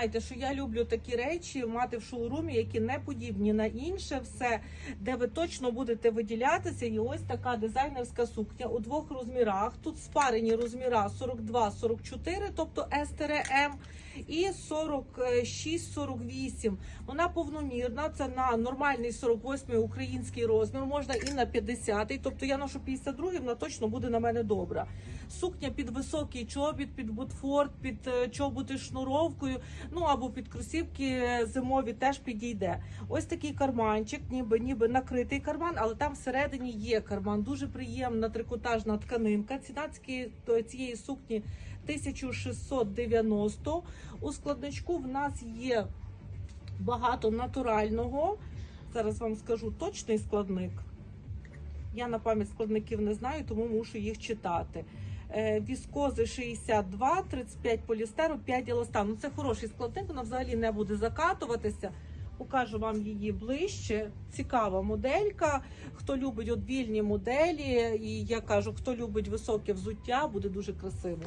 знаєте, що я люблю такі речі мати в шоурумі, які не подібні на інше, все, де ви точно будете виділятися. І ось така дизайнерська сукня у двох розмірах. Тут спарені розміра 42-44, тобто М, і 46-48. Вона повномірна. Це на нормальний 48-й український розмір. Можна і на 50-й. Тобто я ношу 52-й, вона точно буде на мене добра. Сукня під високий чобіт, під ботфорд, під е, чоботи шнуровкою, ну або під кросівки зимові теж підійде. Ось такий карманчик, ніби ніби накритий карман, але там всередині є карман. Дуже приємна трикотажна тканинка. Ціна цієї сукні 1690. У складничку в нас є багато натурального. Зараз вам скажу точний складник. Я на пам'ять складників не знаю, тому мушу їх читати. Е, Віскози 62, 35 полістеру, 5 еластану. Це хороший складник, вона взагалі не буде закатуватися. Покажу вам її ближче. Цікава моделька. Хто любить от вільні моделі, і я кажу, хто любить високе взуття, буде дуже красиво.